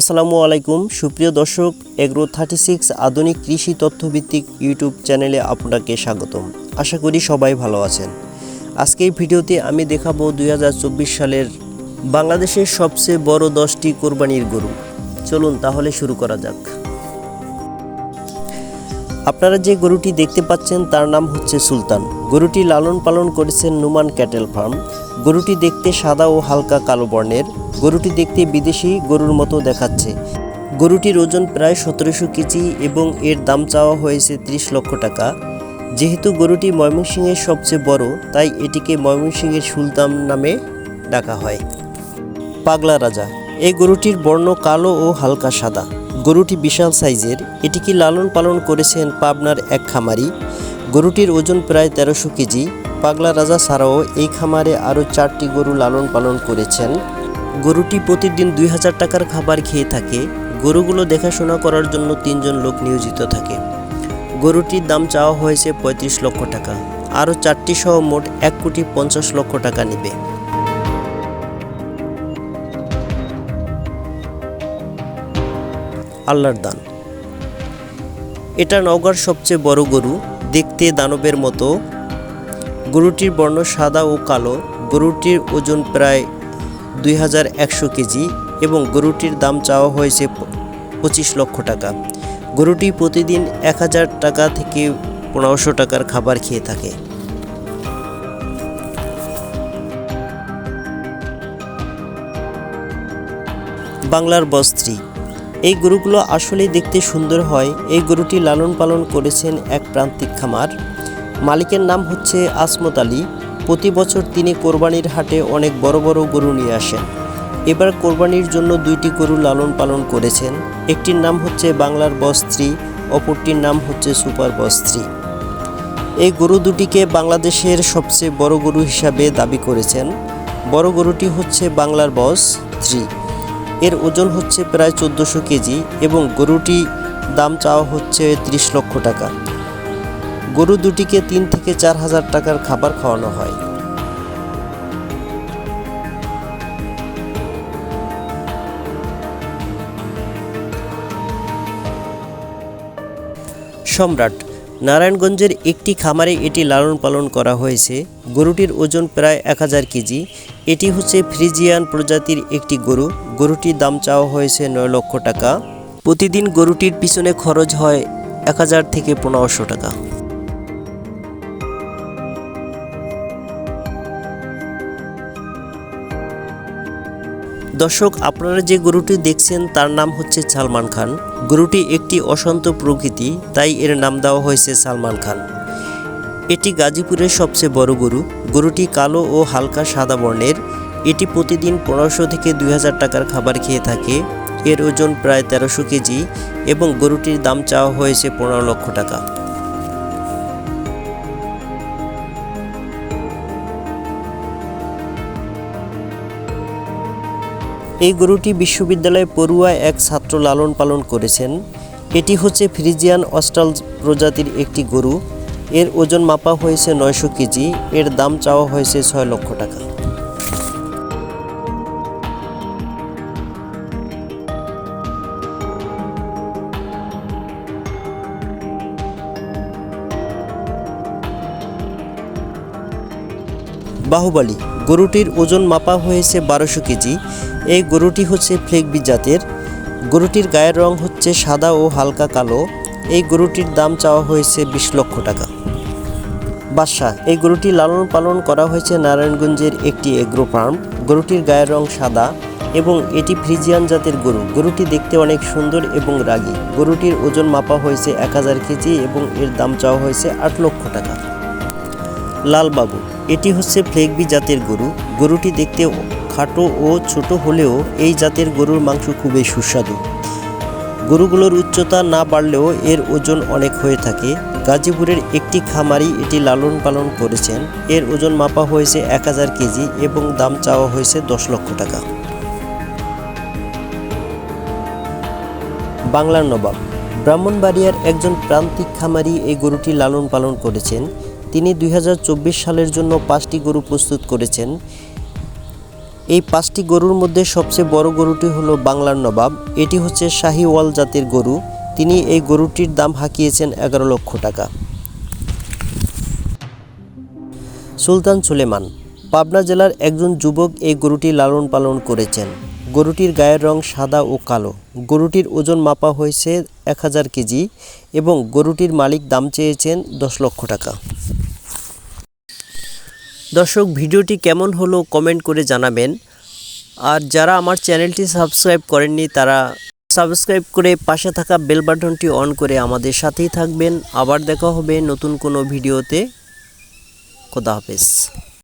আসসালামু আলাইকুম। সুপ্রিয় দর্শক এগ্রো থার্টি সিক্স আধুনিক কৃষি তথ্যভিত্তিক ইউটিউব চ্যানেলে আপনাকে স্বাগতম। আশা করি সবাই ভালো আছেন। আজকে এই ভিডিওতে আমি দেখাবো দুই হাজার চব্বিশ সালের বাংলাদেশের সবচেয়ে বড় দশটি কোরবানির গরু। চলুন তাহলে শুরু করা যাক। আপনারা যে গরুটি দেখতে পাচ্ছেন তার নাম হচ্ছে সুলতান। গরুটি লালন পালন করেছেন নুমান ক্যাটেল ফার্ম। গরুটি দেখতে সাদা ও হালকা কালো বর্ণের। গরুটি দেখতে বিদেশি গরুর মতো দেখাচ্ছে। গরুটির ওজন প্রায় সতেরোশো কেজি এবং এর দাম চাওয়া হয়েছে ত্রিশ লক্ষ টাকা। যেহেতু গরুটি ময়মনসিংহের সবচেয়ে বড়, তাই এটিকে ময়মনসিংহের সুলতান নামে ডাকা হয়। পাগলা রাজা। এই গরুটির বর্ণ কালো ও হালকা সাদা। গরুটি বিশাল সাইজের, এটিকে লালন পালন করেছেন পাবনার এক খামারি। গরুটির ওজন প্রায় তেরোশো কেজি। পাগলা রাজা ছাড়াও এই খামারে আরও চারটি গরু লালন পালন করেছেন। গরুটি প্রতিদিন দুই হাজার টাকার খাবার খেয়ে থাকে। গরুগুলো দেখাশোনা করার জন্য তিনজন লোক নিয়োজিত থাকে। গরুটির দাম চাওয়া হয়েছে পঁয়ত্রিশ লক্ষ টাকা। আরও চারটি সহ মোট এক কোটি পঞ্চাশ লক্ষ টাকা নেবে। আল্লাহর দান। এটা নওগাঁর সবচেয়ে বড় গরু। দেখতে দানবের মতো। গরুটির বর্ণ সাদা ও কালো। গরুটির ওজন প্রায় দুই হাজার একশো কেজি এবং গরুটির দাম চাওয়া হয়েছে পঁচিশ লক্ষ টাকা। গরুটি প্রতিদিন এক হাজার টাকা থেকে পনেরোশো টাকার খাবার খেয়ে থাকে। বাংলার বস্ত্রী। এই গরুগুলো আসলেই দেখতে সুন্দর হয়। এই গরুটি লালন পালন করেছেন এক প্রান্তিক খামার। মালিকের নাম হচ্ছে আসমত আলী। প্রতি বছর তিনি কোরবানির হাটে অনেক বড় বড় গরু নিয়ে আসেন। এবার কোরবানির জন্য দুইটি গরু লালন পালন করেছেন। একটির নাম হচ্ছে বাংলার বস্ত্রী অপরটির নাম হচ্ছে সুপার বস্ত্রী এই গরু দুটিকে বাংলাদেশের সবচেয়ে বড় গরু হিসাবে দাবি করেছেন। বড় গরুটি হচ্ছে বাংলার বস থ্রি এর ওজন হচ্ছে প্রায় চোদ্দোশো কেজি এবং গরুটি দাম চাওয়া হচ্ছে ত্রিশ লক্ষ টাকা। গরু দুটিকে তিন থেকে চার হাজার টাকার খাবার খাওয়ানো হয়। সম্রাট নারায়ণগঞ্জের একটি খামারে এটি লালন পালন করা হয়েছে। গরুটির ওজন প্রায় এক হাজার কেজি। এটি হচ্ছে ফ্রিজিয়ান প্রজাতির একটি গরু। গরুটির দাম চাওয়া হয়েছে নয় লক্ষ টাকা। প্রতিদিন গরুটির পিছনে খরচ হয় এক হাজার থেকে পনেরোশো টাকা। দর্শক, আপনারা যে গরুটি দেখছেন, তার নাম হচ্ছে সালমান খান। গরুটি একটি অশান্ত প্রকৃতি, তাই এর নাম দেওয়া হয়েছে সালমান খান। এটি গাজীপুরের সবচেয়ে বড় গরু। গরুটি কালো ও হালকা সাদা বর্ণের। এটি প্রতিদিন পনেরোশো থেকে দুই হাজার টাকার খাবার খেয়ে থাকে। এর ওজন প্রায় তেরোশো কেজি এবং গরুটির দাম চাওয়া হয়েছে পনেরো লক্ষ টাকা। এই গরুটি বিশ্ববিদ্যালয়ে পড়ুয়া এক ছাত্র লালন পালন করেছেন। এটি হচ্ছে ফ্রিজিয়ান অস্টাল প্রজাতির একটি গরু। এর ওজন মাপা হয়েছে নয়শো কেজি, এর দাম চাওয়া হয়েছে ছয় লক্ষ টাকা। বাহুবলী গরুটির ওজন মাপা হয়েছে বারোশো কেজি। এই গরুটি হচ্ছে ফ্লেগবি জাতের। গরুটির গায়ের রং হচ্ছে সাদা ও হালকা কালো। এই গরুটির দাম চাওয়া হয়েছে বিশ লক্ষ টাকা। বাদশাহ, এই গরুটি লালন পালন করা হয়েছে নারায়ণগঞ্জের একটি এগ্রো ফার্ম। গরুটির গায়ের রং সাদা এবং এটি ফ্রিজিয়ান জাতের গরু। গরুটি দেখতে অনেক সুন্দর এবং রাগী। গরুটির ওজন মাপা হয়েছে এক হাজার কেজি এবং এর দাম চাওয়া হয়েছে আট লক্ষ টাকা। লালবাবু, এটি হচ্ছে ফ্লেগবি জাতের গরু। গরুটি দেখতে খাটো ও ছোট হলেও এই জাতের গরুর মাংস খুবই সুস্বাদু। গরুগুলোর উচ্চতা না বাড়লেও এর ওজন অনেক হয়ে থাকে। গাজীপুরের একটি খামারি এটি লালন পালন করেছেন। এর ওজন মাপা হয়েছে এক হাজার কেজি এবং দাম চাওয়া হয়েছে দশ লক্ষ টাকা। বাংলার নবাব, ব্রাহ্মণবাড়িয়ার একজন প্রান্তিক খামারি এই গরুটি লালন পালন করেছেন। তিনি দুই হাজার চব্বিশ সালের জন্য পাঁচটি গরু প্রস্তুত করেছেন। এই পাঁচটি গরুর মধ্যে সবচেয়ে বড় গরুটি হলো বাংলার নবাব। এটি হচ্ছে শাহিওয়াল জাতের গরু। তিনি এই গরুটির দাম হাঁকিয়েছেন এগারো লক্ষ টাকা। সুলতান সুলেমান, পাবনা জেলার একজন যুবক এই গরুটি লালন পালন করেছেন। গরুটির গায়ের রং সাদা ও কালো। গরুটির ওজন মাপা হয়েছে এক হাজার কেজি এবং গরুটির মালিক দাম চেয়েছেন দশ লক্ষ টাকা। দর্শক, ভিডিওটি কেমন হলো কমেন্ট করে জানাবেন। আর যারা আমার চ্যানেলটি সাবস্ক্রাইব করেননি, তারা সাবস্ক্রাইব করে পাশে থাকা বেল বাটনটি অন করে আমাদের সাথেই থাকবেন। আবার দেখা হবে নতুন কোনো ভিডিওতে। খোদা হাফেজ।